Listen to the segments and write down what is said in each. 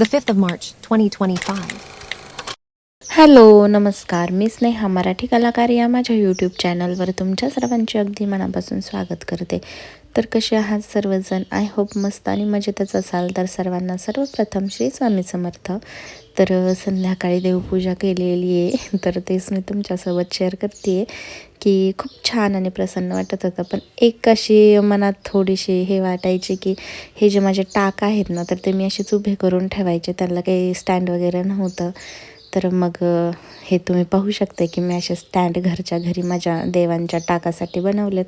the 5th of March, 2025. Hello नमस्कार मी स्नेहा मराठी कलाकार या माझ्या यूट्यूब चॅनलवर तुमच्या सर्वांचे अगदी मनापासून स्वागत करते तर कसे आहात सर्वजण? आय होप मस्त आणि मजेतच असाल. तर सर्वांना सर्वप्रथम श्री स्वामी समर्थ. तर संध्याकाळी देवपूजा केलेली आहे. तर तेच मी तुमच्यासोबत शेअर करते आहे की खूप छान आणि प्रसन्न वाटत होतं. पण एक अशी मनात थोडीशी हे वाटायची की हे जे माझे टाक आहेत ना तर ते मी अशीच उभे करून ठेवायचे. त्याला काही स्टँड वगैरे नव्हतं. तर मग हे तुम्ही पाहू शकता की मी असे स्टँड घरच्या घरी माझ्या देवांच्या टाकासाठी बनवलेत.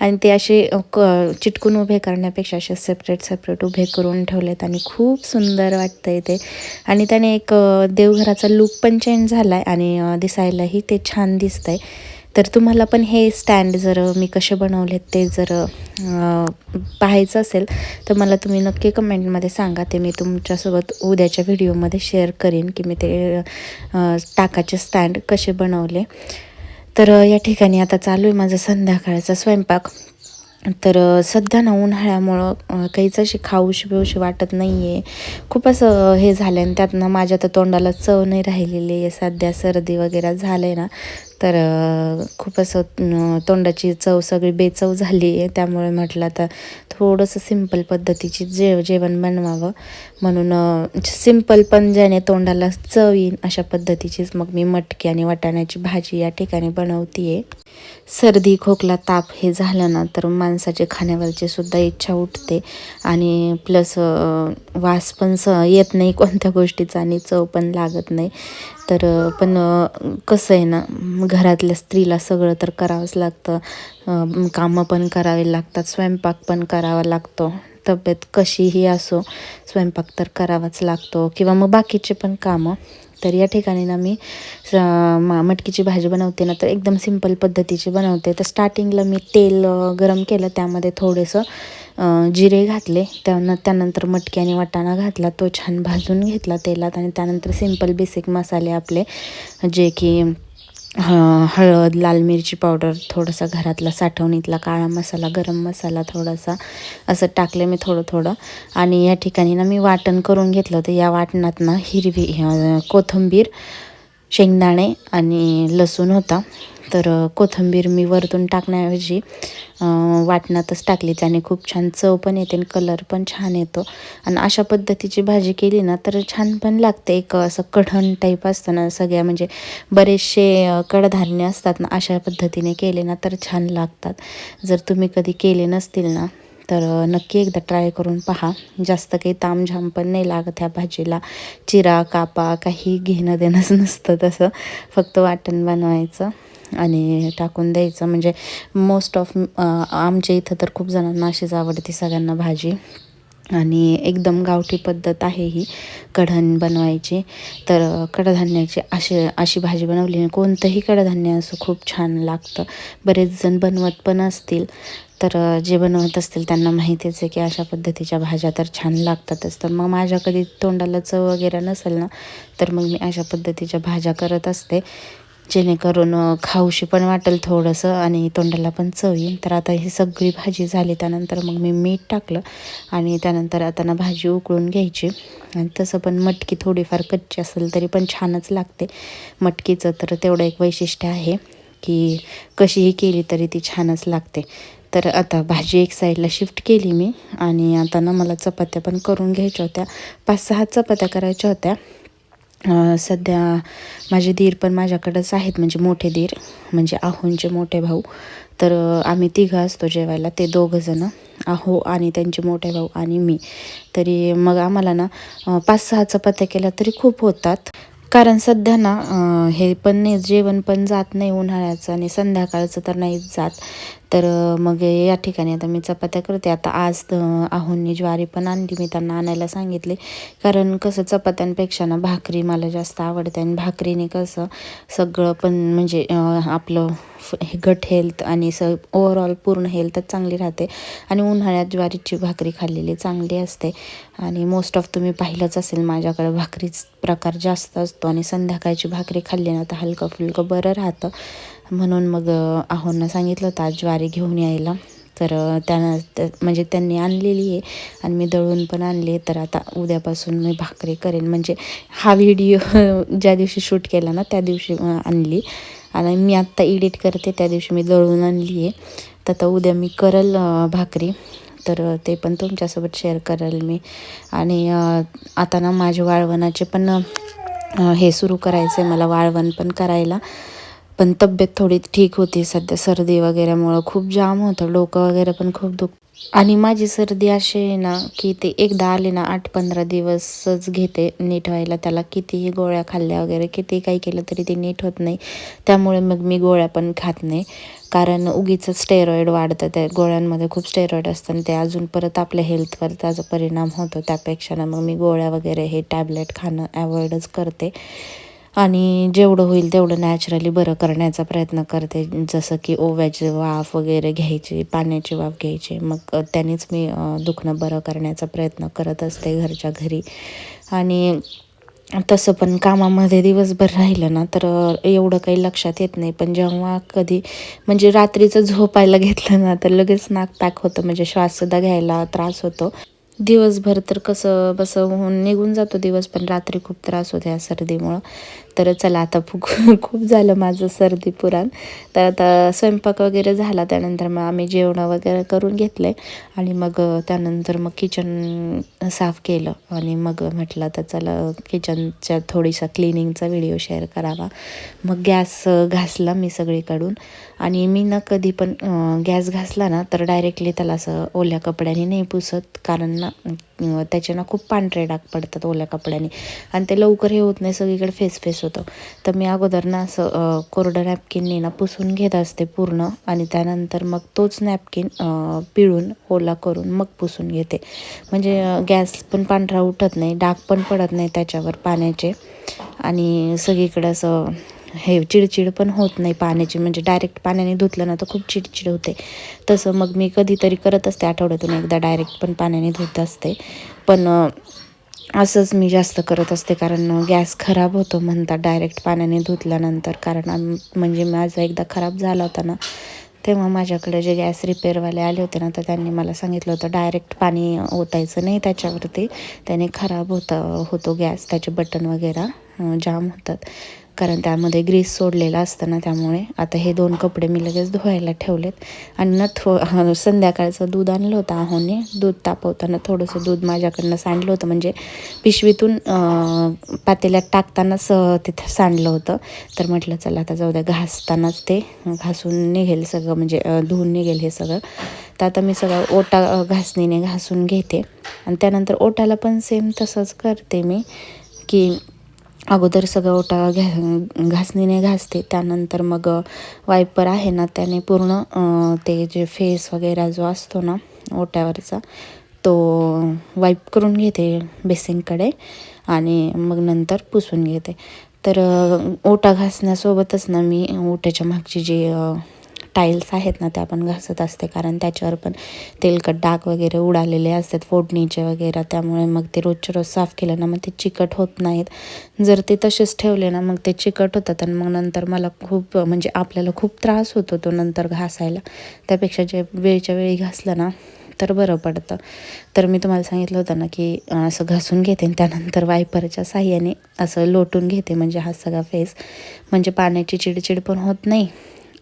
आणि ते असे क चिटकून उभे करण्यापेक्षा असे सेपरेट सेपरेट उभे करून ठेवलेत आणि खूप सुंदर वाटतं आहे ते. आणि त्याने एक देवघराचा लुक पण चेंज झाला आहे आणि दिसायलाही ते छान दिसतं आहे तर तुम्हाला पण हे स्टँड जर मी कसे बनवलेत ते जर पाहायचं असेल तर मला तुम्ही नक्की कमेंटमध्ये सांगा. ते मी तुमच्यासोबत उद्याच्या व्हिडिओमध्ये शेअर करीन की मी ते टाकाचे स्टँड कसे बनवले. तर या ठिकाणी आता चालू आहे माझा संध्याकाळचा स्वयंपाक. तर सध्या ना उन्हाळ्यामुळं काहीच अशी खाऊशी पिऊशी वाटत नाही आहे खूप असं हे झालं आणि त्यातनं माझ्या तर तोंडाला चव नाही राहिलेली आहे. सध्या सर्दी वगैरे झालं आहे ना तर खूप असं तोंडाची चव सगळी बेचव झाली. आहे त्यामुळे म्हटलं आता थोडंसं सिंपल पद्धतीची जेव जेवण बनवावं. म्हणून सिंपल पण ज्याने तोंडाला चव येईन अशा पद्धतीचीच मग मी मटकी आणि वाटाण्याची भाजी या ठिकाणी बनवते आहे सर्दी खोकला ताप हे झालं ना तर माणसाचे खाण्यावरची सुद्धा इच्छा उठते. आणि प्लस वास पण स येत नाही कोणत्या गोष्टीचा आणि चव पण लागत नाही. तर पण कसं आहे ना घरातल्या स्त्रीला सगळं तर करावंच लागतं. कामं पण करावे लागतात स्वयंपाक पण करावा लागतो. तब्येत कशीही असो स्वयंपाक तर करावाच लागतो. किंवा मग बाकीचे पण कामं. तर या ठिकाणी ना मी मटकीची भाजी बनवते ना तर एकदम सिंपल पद्धतीची बनवते. तर स्टार्टिंगला मी तेल गरम केलं त्यामध्ये थोडंसं जिरे घातले. त्यांना त्यानंतर मटकी आणि वाटाणा घातला. तो छान भाजून घेतला तेलात आणि त्यानंतर सिंपल बेसिक मसाले आपले जे की हळद लाल मिरची पावडर थोडासा घरातला साठवणीतला काळा मसाला गरम मसाला थोडासा असं टाकले मी थोडं थोडं आणि या ठिकाणी ना मी वाटण करून घेतलं होतं. या वाटणात ना हिरवी कोथिंबीर शेंगदाणे आणि लसूण होता. तर कोथिंबीर मी वरतून टाकण्याऐवजी वाटणातच टाकली त्याने खूप छान चव पण येते आणि कलर पण छान येतो. आणि अशा पद्धतीची भाजी केली ना तर छान पण लागते. एक असं कढण टाईप असतं ना सगळ्या म्हणजे बरेचसे कडधान्य असतात ना अशा पद्धतीने केले ना तर छान लागतात. जर तुम्ही कधी केले नसतील ना तर नक्की एकदा ट्राय करून पहा. जास्त काही तामझाम पण नाही लागत ह्या भाजीला. चिरा कापा काही घेणं देणंच नसतं तसं. फक्त वाटण बनवायचं आणि टाकून द्यायचं. म्हणजे मोस्ट ऑफ आमच्या इथं तर खूप जणांना अशीच आवडते सगळ्यांना भाजी. आणि एकदम गावठी पद्धत आहे ही कढण बनवायची. तर कडधान्याची अशी अशी भाजी बनवली कोणतंही कडधान्य असं खूप छान लागतं. बरेच जण बनवत पण असतील. तर जे बनवत असतील त्यांना माहितीच आहे की अशा पद्धतीच्या भाज्या तर छान लागतातच. तर मग माझ्या कधी तोंडाला चव वगैरे नसेल ना तर मग मी अशा पद्धतीच्या भाज्या करत असते. जेणेकरून खाऊशी पण वाटेल थोडंसं आणि तोंडाला पण चव येईल. तर आता ही सगळी भाजी झाली त्यानंतर मग मी मीठ टाकलं आणि त्यानंतर आता ना भाजी उकळून घ्यायची. आणि तसं पण मटकी थोडीफार कच्ची असेल तरी पण छानच लागते. मटकीचं तर तेवढं एक वैशिष्ट्य आहे की कशीही केली तरी ती छानच लागते. तर आता भाजी एक साईडला शिफ्ट केली मी आणि आता ना मला चपात्या पण करून घ्यायच्या होत्या. पाच सहा चपात्या करायच्या होत्या. सध्या माझे दीर पण माझ्याकडंच आहेत म्हणजे मोठे दीर म्हणजे आहोंचे मोठे भाऊ. तर आम्ही तिघं असतो जेवायला ते दोघंजणं आहो आणि त्यांचे मोठे भाऊ आणि मी. तरी मग आम्हाला ना पाच सहा चपात्या केल्या तरी खूप होतात. कारण सध्या ना हे पण नाही जेवण पण जात नाही उन्हाळ्याचं आणि संध्याकाळचं तर नाहीच जात. तर मग या ठिकाणी आता मी चपात्या करते. आता आज आहोंनी ज्वारी पण आणली मी त्यांना आणायला सांगितले. कारण कसं चपात्यांपेक्षा ना भाकरी मला जास्त आवडते. आणि भाकरीने कसं सगळं पण म्हणजे आपलं फ- हे गट हेल्थ आणि स ओव्हरऑल पूर्ण हेल्थच चांगली राहते. आणि उन्हाळ्यात ज्वारीची भाकरी खाल्लेली चांगली असते. आणि मोस्ट ऑफ तुम्ही पाहिलंच असेल माझ्याकडे भाकरीच प्रकार जास्त असतो. आणि संध्याकाळची भाकरी खाल्ली ना तर हलकं फुलकं बरं राहतं. म्हणून मग आहोंना सांगितलं होतं आज ज्वारी घेऊन यायला. तर त्यांना म्हणजे त्यांनी आणलेली आहे आणि मी दळून पण आणली तर आता उद्यापासून मी भाकरी करेन. म्हणजे हा व्हिडिओ ज्या दिवशी शूट केला ना त्या दिवशी आणली. आणि मी आत्ता एडिट करते त्या दिवशी मी दळून आणली आहे. तर आता उद्या मी करल भाकरी. तर ते पण तुमच्यासोबत शेअर करेल मी. आणि आता ना माझे वाळवणाचे पण हे सुरू करायचं आहे मला वाळवण पण करायला. पण तब्येत थोडी ठीक होती सध्या. सर्दी वगैरेमुळं खूप जाम होतं. डोकं वगैरे पण खूप दुख आणि माझी सर्दी अशी आहे ना की ते एकदा आले ना आठ पंधरा दिवसच घेते नीट व्हायला त्याला. कितीही गोळ्या खाल्ल्या वगैरे किती काही केलं तरी ते नीट होत नाही. त्यामुळे मग मी गोळ्या पण खात नाही. कारण उगीच स्टेरॉईड वाढतं. त्या गोळ्यांमध्ये खूप स्टेरॉईड असतं आणि ते अजून परत आपल्या हेल्थवर त्याचा परिणाम होतो. त्यापेक्षा ना मग मी गोळ्या वगैरे हे टॅबलेट खाणं अवॉइडच करते. आणि जेवढं होईल तेवढं नॅचरली बरं करण्याचा प्रयत्न करते. जसं की ओव्याची वाफ वगैरे घ्यायची पाण्याची वाफ घ्यायची मग अ, त्यानेच मी दुखणं बरं करण्याचा प्रयत्न करत असते घरच्या घरी. आणि तसं पण कामामध्ये दिवसभर राहिलं ना तर एवढं काही लक्षात येत नाही. पण जेव्हा कधी म्हणजे रात्रीचं झोपायला घेतलं ना तर लगेच नाक पॅक होतं म्हणजे श्वाससुद्धा घ्यायला त्रास होतो. दिवसभर तर कसं बसं होऊन निघून जातो दिवस पण रात्री खूप त्रास होते या सर्दीमुळं. तर चला आता खूप खूप झालं माझं सर्दी पुराण. तर आता स्वयंपाक वगैरे झाला त्यानंतर मग आम्ही जेवणं वगैरे करून घेतलं आणि मग त्यानंतर मग किचन साफ केलं. आणि मग म्हटलं तर चला किचनच्या थोडीसा क्लिनिंगचा व्हिडिओ शेअर करावा. मग गॅस घासला मी सगळीकडून. आणि मी ना कधी पण गॅस घासला ना तर डायरेक्टली त्याला असं ओल्या कपड्याने नाही पुसत. कारण ना त्याच्यानं ना खूप पांढरे डाग पडतात ओल्या कपड्याने. आणि ते लवकर हे होत नाही सगळीकडे फेस फेस होतं. तर मी अगोदर ना असं कोरडं नॅपकिनने ना पुसून घेत असते पूर्ण. आणि त्यानंतर मग तोच नॅपकिन पिळून ओला करून मग पुसून घेते. म्हणजे गॅस पण पांढरा उठत नाही डाग पण पडत नाही त्याच्यावर पाण्याचे. आणि सगळीकडं असं हे चिडचिड पण होत नाही पाण्याची. म्हणजे डायरेक्ट पाण्याने धुतलं ना तर खूप चिडचिड होते. तसं मग मी कधीतरी करत असते आठवड्यातून एकदा डायरेक्ट पण पाण्याने धुत असते. पण असंच मी जास्त करत असते कारण गॅस खराब होतो म्हणतात डायरेक्ट पाण्याने धुतल्यानंतर. कारण आम म्हणजे माझा एकदा खराब झाला होता ना तेव्हा माझ्याकडे जे गॅस रिपेअरवाले आले होते ना तर त्यांनी मला सांगितलं होतं डायरेक्ट पाणी ओतायचं नाही त्याच्यावरती. त्याने खराब होता होतो गॅस. त्याचे बटन वगैरे जाम होतात. कारण त्यामध्ये ग्रीस सोडलेला असतं ना त्यामुळे. आता हे दोन कपडे मी लगेच धुवायला ठेवलेत. आणि न थो संध्याकाळचं दूध आणलं होतं आहोने. दूध तापवताना थोडंसं दूध माझ्याकडनं सांडलं होतं. म्हणजे पिशवीतून पातेल्यात टाकतानाच तिथं सांडलं होतं. तर म्हटलं चला आता जाऊ द्या घासतानाच ते घासून निघेल सगळं. म्हणजे धुवून निघेल हे सगळं. तर आता मी सगळं ओटा घासणीने घासून घेते. आणि त्यानंतर ओटाला पण सेम तसंच करते मी की अगोदर सगळं ओटा घ्या घासणीने घासते. त्यानंतर मग वायपर आहे ना त्याने पूर्ण ते जे फेस वगैरे जो असतो ना ओट्यावरचा तो वाईप करून घेते बेसिनकडे आणि मग नंतर पुसून घेते. तर ओटा घासण्यासोबतच ना मी ओट्याच्या मागची जी टाईल्स आहेत ना त्या पण घासत असते कारण त्याच्यावर पण तेलकट डाग वगैरे उडालेले असतात फोडणीचे वगैरे. त्यामुळे मग ते रोजच्या रोज साफ केलं ना मग ते चिकट होत नाहीत. जर ते तसेच ठेवले ना मग ते चिकट होतात आणि मग नंतर मला खूप म्हणजे आपल्याला खूप त्रास होतो तो नंतर घासायला. त्यापेक्षा जे वेळच्या वेळी घासलं ना तर बरं पडतं. तर मी तुम्हाला सांगितलं होतं ना की असं घासून घेते आणि त्यानंतर वायपरच्या साह्याने असं लोटून घेते म्हणजे हा सगळा फेस. म्हणजे पाण्याची चिडचिड पण होत नाही.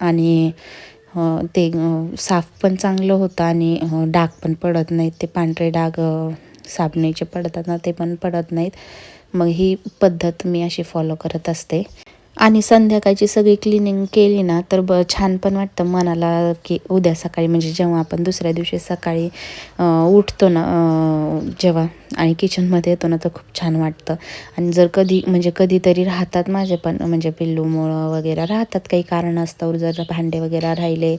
आणि ते साफ पण चांगलं होतं आणि डाग पण पडत नाहीत. ते पांढरे डाग साबणीचे पडतात ना ते पण पडत नाहीत. मग ही पद्धत मी अशी फॉलो करत असते. आणि संध्याकाळची सगळी क्लिनिंग केली ना तर ब छान पण वाटतं मनाला की उद्या सकाळी म्हणजे जेव्हा आपण दुसऱ्या दिवशी सकाळी उठतो ना जेव्हा आणि किचनमध्ये येतो ना तर खूप छान वाटतं. आणि जर कधी म्हणजे कधीतरी राहतात माझे पण म्हणजे पिल्लूमुळं वगैरे राहतात काही कारण कारणास्तव जर भांडे वगैरे राहिले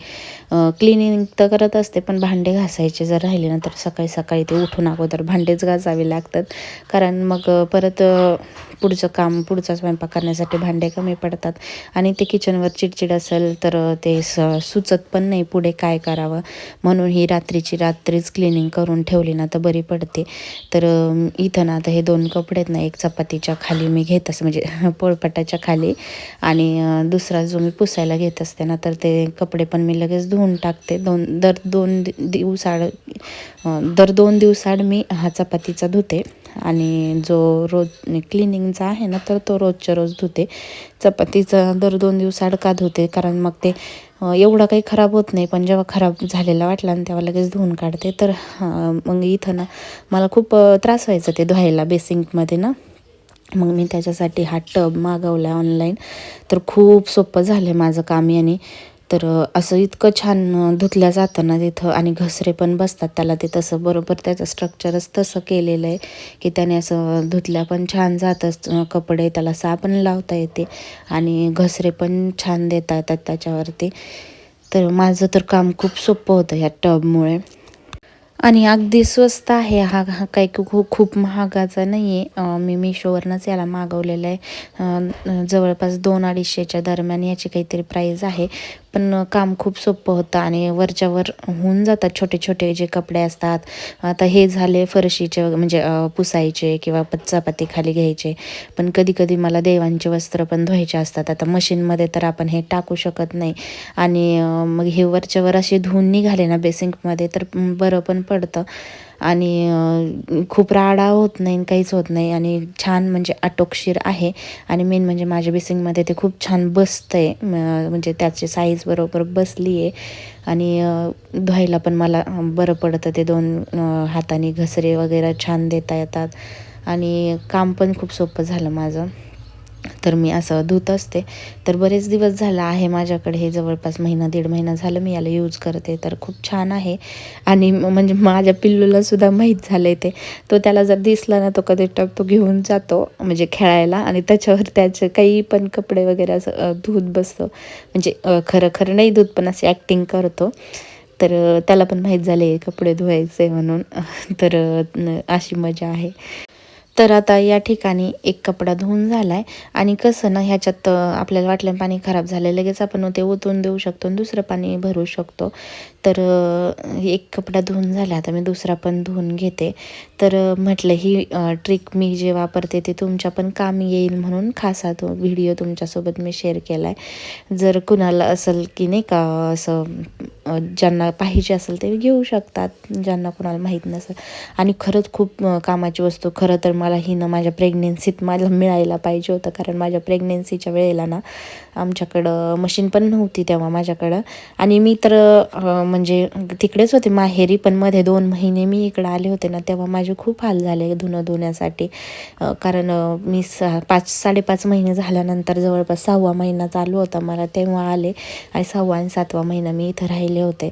क्लिनिंग तर करत असते पण भांडे घासायचे जर राहिले ना तर सकाळी सकाळी ते उठून अगोदर भांडेच घासावे लागतात. कारण मग परत पुढचं काम पुढचा स्वयंपाक करण्यासाठी भांडे कमी पडतात. आणि ते किचनवर चिडचिड असेल तर ते स सुचत पण नाही पुढे काय करावं. म्हणून ही रात्रीची रात्रीच क्लिनिंग करून ठेवली ना तर बरी पडते. तर इथं ना आता हे दोन कपडे आहेत ना एक चपातीच्या खाली मी घेत असते म्हणजे पोळपटाच्या खाली आणि दुसरा जो मी पुसायला घेत असते ना तर ते कपडे पण मी लगेच धुवून टाकते. दोन दर दोन दिवसाड दर दोन दिवसाड मी हा चपातीचा धुते. आणि जो रोज क्लिनिंगचा आहे ना तर तो रोजच्या रोज धुते. चपातीचा दर दोन दिवसाआड का धुते कारण मग ते एवढं एवढा काही खराब होत नाही पण जेव्हा खराब झालेला वाटला आणि तेव्हा लगेच धुवून काढते. तर मग इथं ना मला खूप त्रास व्हायचा ते धुवायला बेसिंकमध्ये ना. मग मी त्याच्यासाठी हा टब मागवला ऑनलाईन तर खूप सोपं झालं आहे माझं काम. याने तर असं इतकं छान धुतल्या जातं ना तिथं आणि घसरे पण बसतात त्याला ते तसं बरोबर त्याचं स्ट्रक्चरच तसं केलेलं आहे की त्याने असं धुतल्या पण छान जातं कपडे त्याला साबण लावता येते आणि घसरे पण छान देता येतात त्याच्यावरती. तर माझं तर काम खूप सोपं होतं या टबमुळे. आणि अगदी स्वस्त आहे हा हा काही खूप खूप महागाचा नाही आहे मी मिशोवरनंच याला मागवलेलं आहे. जवळपास दोन अडीचशेच्या दरम्यान याची काहीतरी प्राईज आहे. पण काम खूप सोपं होतं आणि वरच्यावर होऊन जातात छोटे छोटे जे कपडे असतात. आता हे झाले फरशीचे म्हणजे पुसायचे किंवा चपाती खाली घ्यायचे. पण कधी कधी मला देवांचे वस्त्र पण धुवायचे असतात. आता मशीनमध्ये तर आपण हे टाकू शकत नाही. आणि मग हे वरच्यावर असे धुवून निघाले ना बेसिंकमध्ये तर बरं पण पडतं. आणि खूप राडा होत नाही काहीच होत नाही आणि छान म्हणजे आटोकशीर आहे. आणि मेन म्हणजे माझ्या बेसिंगमध्ये ते खूप छान बसतं आहे म्हणजे त्याची साईज बरोबर बसली आहे आणि धुवायला पण मला बरं पडतं. ते दोन हाताने घसरे वगैरे छान देता येतात. आणि काम पण खूप सोपं झालं माझं. तर मी असं धुत असते. तर बरेच दिवस झाला आहे माझ्याकडे हे जवळपास महिना दीड महिना झालं मी याला यूज करते. तर खूप छान आहे. आणि म्हणजे माझ्या पिल्लूलासुद्धा माहीत झालं आहे ते. तो त्याला जर दिसला ना तो कधी टप तो घेऊन जातो म्हणजे खेळायला. आणि त्याच्यावर त्याचे काही पण कपडे वगैरे असं धूत धुत बसतो. म्हणजे खरं खरं नाही धूत पण असे ॲक्टिंग करतो. तर त्याला पण माहीत झाले कपडे धुवायचे म्हणून. तर अशी मजा आहे. तर आता या ठिकाणी एक कपडा धुवून झाला आहे आणि कसं ना ह्याच्यात आपल्याला वाटलं पाणी खराब झालं लगेच आपण ते ओतून देऊ शकतो आणि दुसरं पाणी भरू शकतो. तर एक कपडा धुवून झाला आता मी दुसरा पण धुवून घेते. तर म्हटलं ही ट्रिक मी जे वापरते ते तुमच्या पण काम येईल म्हणून खास हा तो व्हिडिओ तुमच्यासोबत मी शेअर केला आहे जर कुणाला असेल की नाही का असं ज्यांना पाहिजे असेल ते घेऊ शकतात. ज्यांना कुणाला माहीत नसेल. आणि खरंच खूप कामाची वस्तू खरं तर मला ही ना माझ्या प्रेग्नेन्सीत मला मिळायला पाहिजे होतं. कारण माझ्या प्रेग्नेन्सीच्या वेळेला ना आमच्याकडं मशीन पण नव्हती तेव्हा माझ्याकडं. आणि मी तर म्हणजे तिकडेच होते माहेरी पण मध्ये दोन महिने मी इकडं आले होते ना तेव्हा माझे खूप हाल झाले धुणं धुण्यासाठी कारण मी सहा पाच साडेपाच महिने झाल्यानंतर जवळपास सहावा महिना चालू होता मला तेव्हा आले. आणि सहावा आणि सातवा महिना मी इथं राहिले होते.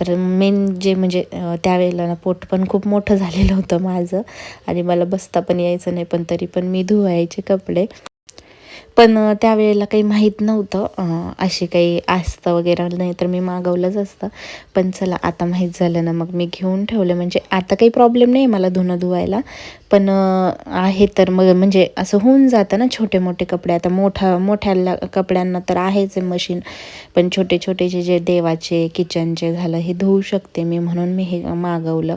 तर मेन जे म्हणजे त्यावेळेला ना पोट पण खूप मोठं झालेलं होतं माझं. आणि मला बसता पण यायचं नाही पण तरी पण मी धुवायचे कपडे. पण त्यावेळेला काही माहीत नव्हतं अशी काही असतं वगैरे नाही तर मी मागवलंच असतं. पण चला आता माहीत झालं ना मग मी घेऊन ठेवलं. म्हणजे आता काही प्रॉब्लेम नाही मला धुणं धुवायला. पण आहे तर मग म्हणजे असं होऊन जातं ना छोटे मोठे कपडे. आता मोठा मोठ्या कपड्यांना तर आहेच आहे मशीन पण छोटे छोटेचे जे देवाचे किचनचे झालं हे धुवू शकते मी म्हणून मी हे मागवलं.